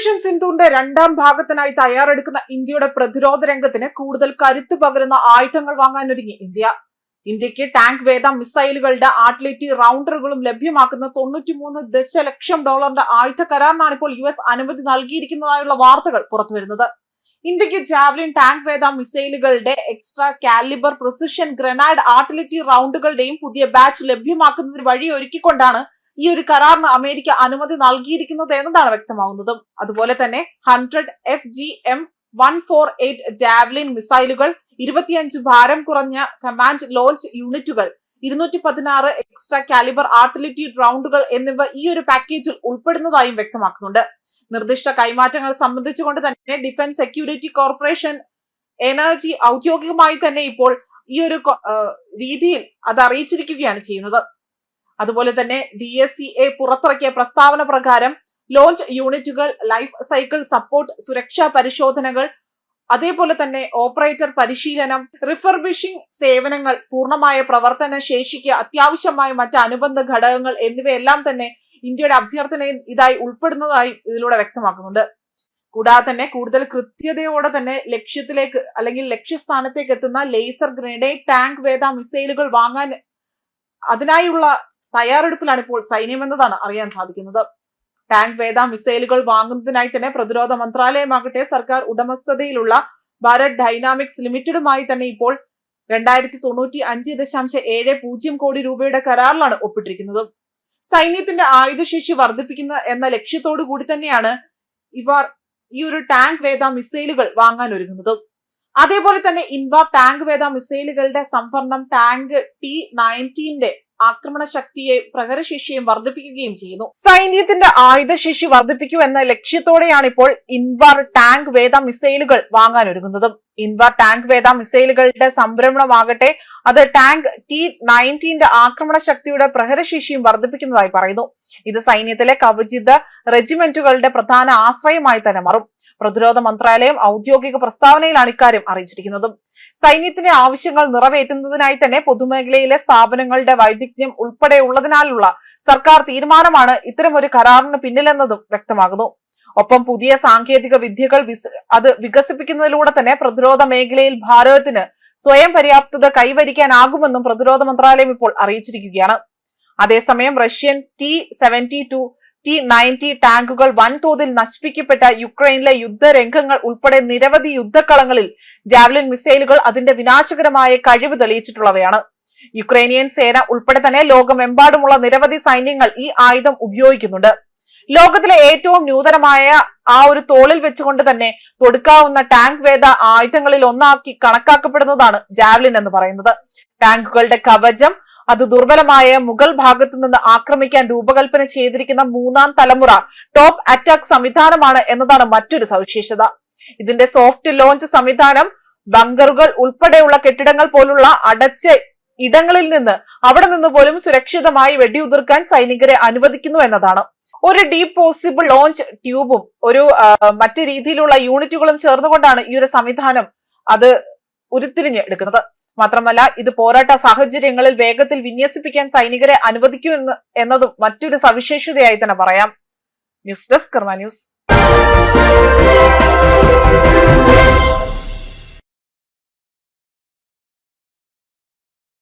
Operation സിന്ധുവിന്റെ രണ്ടാം ഭാഗത്തിനായി തയ്യാറെടുക്കുന്ന ഇന്ത്യയുടെ പ്രതിരോധ രംഗത്തിന് കൂടുതൽ കരുത്തു പകരുന്ന ആയുധങ്ങൾ വാങ്ങാനൊരുങ്ങി ഇന്ത്യ. ഇന്ത്യയ്ക്ക് ടാങ്ക് വേദ മിസൈലുകളുടെ ആർട്ടിലറ്റി റൗണ്ടറുകളും ലഭ്യമാക്കുന്ന തൊണ്ണൂറ്റിമൂന്ന് ദശലക്ഷം ഡോളറിന്റെ ആയുധ കരാറിനാണ് ഇപ്പോൾ യു എസ് അനുമതി നൽകിയിരിക്കുന്നതായുള്ള വാർത്തകൾ പുറത്തുവരുന്നത്. ഇന്ത്യയ്ക്ക് ജാവലിൻ ടാങ്ക് വേദ മിസൈലുകളുടെ extra calibre precision grenade artillery റൗണ്ടുകളുടെയും പുതിയ ബാച്ച് ലഭ്യമാക്കുന്നതിന് വഴിയൊരുക്കിക്കൊണ്ടാണ് ഈ ഒരു കരാറിന് അമേരിക്ക അനുമതി നൽകിയിരിക്കുന്നത് എന്നതാണ് വ്യക്തമാവുന്നത് അതുപോലെ തന്നെ hundred F G M one four eight javelin മിസൈലുകൾ ഇരുപത്തിയഞ്ച് ഭാരം കുറഞ്ഞ കമാൻഡ് ലോഞ്ച് യൂണിറ്റുകൾ ഇരുന്നൂറ്റി പതിനാറ് എക്സ്ട്രാ കാലിബർ ആർട്ടിലിറ്റി റൗണ്ടുകൾ എന്നിവ ഈ ഒരു പാക്കേജിൽ ഉൾപ്പെടുന്നതായും വ്യക്തമാക്കുന്നുണ്ട്. നിർദ്ദിഷ്ട കൈമാറ്റങ്ങൾ സംബന്ധിച്ചുകൊണ്ട് തന്നെ ഡിഫൻസ് സെക്യൂരിറ്റി കോർപ്പറേഷൻ എനർജി ഔദ്യോഗികമായി തന്നെ ഇപ്പോൾ ഈ ഒരു രീതിയിൽ അത് അറിയിച്ചിരിക്കുകയാണ് ചെയ്യുന്നത്. അതുപോലെ തന്നെ ഡി എസ് സി എ പുറത്തിറക്കിയ പ്രസ്താവന പ്രകാരം ലോഞ്ച് യൂണിറ്റുകൾ ലൈഫ് സൈക്കിൾ സപ്പോർട്ട് സുരക്ഷാ പരിശോധനകൾ അതേപോലെ തന്നെ ഓപ്പറേറ്റർ പരിശീലനം റിഫർബിഷിംഗ് സേവനങ്ങൾ പൂർണമായ പ്രവർത്തന ശേഷിക്ക് അത്യാവശ്യമായ മറ്റ് അനുബന്ധ ഘടകങ്ങൾ എന്നിവയെല്ലാം തന്നെ ഇന്ത്യയുടെ അഭ്യർത്ഥന ഇതായി ഉൾപ്പെടുന്നതായി ഇതിലൂടെ വ്യക്തമാക്കുന്നുണ്ട്. കൂടാതെ തന്നെ കൂടുതൽ കൃത്യതയോടെ തന്നെ ലക്ഷ്യത്തിലേക്ക് അല്ലെങ്കിൽ ലക്ഷ്യസ്ഥാനത്തേക്ക് എത്തുന്ന ലേസർ ഗ്രനേഡ് ടാങ്ക് വേദ മിസൈലുകൾ വാങ്ങാൻ അതിനായുള്ള തയ്യാറെടുപ്പിലാണ് ഇപ്പോൾ സൈന്യമെന്നതാണ് അറിയാൻ സാധിക്കുന്നത്. ടാങ്ക് വേദ മിസൈലുകൾ വാങ്ങുന്നതിനായി തന്നെ പ്രതിരോധ മന്ത്രാലയമാകട്ടെ സർക്കാർ ഉടമസ്ഥതയിലുള്ള ഭാരത് ഡൈനാമിക്സ് ലിമിറ്റഡുമായി തന്നെ ഇപ്പോൾ രണ്ടായിരത്തി തൊണ്ണൂറ്റി അഞ്ച് ദശാംശം ഏഴ് പൂജ്യം കോടി രൂപയുടെ കരാറിലാണ് ഒപ്പിട്ടിരിക്കുന്നത്. സൈന്യത്തിന്റെ ആയുധശേഷി വർദ്ധിപ്പിക്കുന്ന എന്ന ലക്ഷ്യത്തോടു കൂടി തന്നെയാണ് ഇവർ ഈ ഒരു ടാങ്ക് വേദ മിസൈലുകൾ വാങ്ങാൻ ഒരുങ്ങുന്നത്. അതേപോലെ തന്നെ ഇൻവ ടാങ്ക് വേദ മിസൈലുകളുടെ സംഭരണം ടാങ്ക് ടി നയന്റീന്റെ ആക്രമണ ശക്തിയെ പ്രഹരശേഷിയും വർദ്ധിപ്പിക്കുകയും ചെയ്യുന്നു. സൈന്യത്തിന്റെ ആയുധശേഷി വർദ്ധിപ്പിക്കൂ എന്ന ലക്ഷ്യത്തോടെയാണ് ഇപ്പോൾ ഇൻവാർ ടാങ്ക് വേദ മിസൈലുകൾ വാങ്ങാൻ ഒരുങ്ങുന്നതും. ഇൻവാർ ടാങ്ക് വേദ മിസൈലുകളുടെ സംരംഭമാകട്ടെ അത് ടാങ്ക് ടി നയന്റീന്റെ ആക്രമണ ശക്തിയുടെ പ്രഹരശേഷിയും വർദ്ധിപ്പിക്കുന്നതായി പറയുന്നു. ഇത് സൈന്യത്തിലെ കവചിത റെജിമെന്റുകളുടെ പ്രധാന ആശ്രയമായി തന്നെ മാറും. പ്രതിരോധ മന്ത്രാലയം ഔദ്യോഗിക പ്രസ്താവനയിലാണ് ഇക്കാര്യം അറിയിച്ചിരിക്കുന്നതും. സൈന്യത്തിന്റെ ആവശ്യങ്ങൾ നിറവേറ്റുന്നതിനായി തന്നെ പൊതുമേഖലയിലെ സ്ഥാപനങ്ങളുടെ വൈദഗ്ധ്യം ഉൾപ്പെടെയുള്ളതിനാലുള്ള സർക്കാർ തീരുമാനമാണ് ഇത്തരമൊരു കരാറിന് പിന്നിലെന്നതും വ്യക്തമാകുന്നു. ഒപ്പം പുതിയ സാങ്കേതിക വിദ്യകൾ അത് വികസിപ്പിക്കുന്നതിലൂടെ തന്നെ പ്രതിരോധ മേഖലയിൽ ഭാരതത്തിന് സ്വയം പര്യാപ്തത കൈവരിക്കാനാകുമെന്നും പ്രതിരോധ മന്ത്രാലയം ഇപ്പോൾ അറിയിച്ചിരിക്കുകയാണ്. അതേസമയം Russian T seventy two T ninety ടാങ്കുകൾ വൻതോതിൽ നശിപ്പിക്കപ്പെട്ട യുക്രൈനിലെ യുദ്ധരംഗങ്ങൾ ഉൾപ്പെടെ നിരവധി യുദ്ധക്കളങ്ങളിൽ ജാവലിൻ മിസൈലുകൾ അതിന്റെ വിനാശകരമായ കഴിവ് തെളിയിച്ചിട്ടുള്ളവയാണ്. യുക്രൈനിയൻ സേന ഉൾപ്പെടെ തന്നെ ലോകമെമ്പാടുമുള്ള നിരവധി സൈന്യങ്ങൾ ഈ ആയുധം ഉപയോഗിക്കുന്നുണ്ട്. ലോകത്തിലെ ഏറ്റവും ന്യൂതനമായ ആ ഒരു തോളിൽ വെച്ചുകൊണ്ട് തന്നെ തൊടുക്കാവുന്ന ടാങ്ക് വേദ ആയുധങ്ങളിൽ ഒന്നാക്കി കണക്കാക്കപ്പെടുന്നതാണ് ജാവ്ലിൻ എന്ന് പറയുന്നത്. ടാങ്കുകളുടെ കവചം അത് ദുർബലമായ മുഗൾ ഭാഗത്തു നിന്ന് ആക്രമിക്കാൻ രൂപകൽപ്പന ചെയ്തിരിക്കുന്ന മൂന്നാം തലമുറ ടോപ്പ് അറ്റാക്ക് സംവിധാനമാണ് എന്നതാണ് മറ്റൊരു സവിശേഷത. ഇതിന്റെ സോഫ്റ്റ് ലോഞ്ച് സംവിധാനം ബങ്കറുകൾ ഉൾപ്പെടെയുള്ള കെട്ടിടങ്ങൾ പോലുള്ള അടച്ച ഇടങ്ങളിൽ നിന്ന് അവിടെ നിന്ന് പോലും സുരക്ഷിതമായി വെടിയുതിർക്കാൻ സൈനികരെ അനുവദിക്കുന്നു എന്നതാണ്. ഒരു ഡീപ് പോസിബിൾ ലോഞ്ച് ട്യൂബും ഒരു മറ്റു രീതിയിലുള്ള യൂണിറ്റുകളും ചേർന്നുകൊണ്ടാണ് ഈ ഒരു സംവിധാനം അത് ഉരുത്തിരിഞ്ഞ് എടുക്കുന്നത്. മാത്രമല്ല ഇത് പോരാട്ട സാഹചര്യങ്ങളിൽ വേഗത്തിൽ വിന്യസിപ്പിക്കാൻ സൈനികരെ അനുവദിക്കൂ എന്ന് എന്നതും മറ്റൊരു സവിശേഷതയായി തന്നെ പറയാം. News desk Karma news.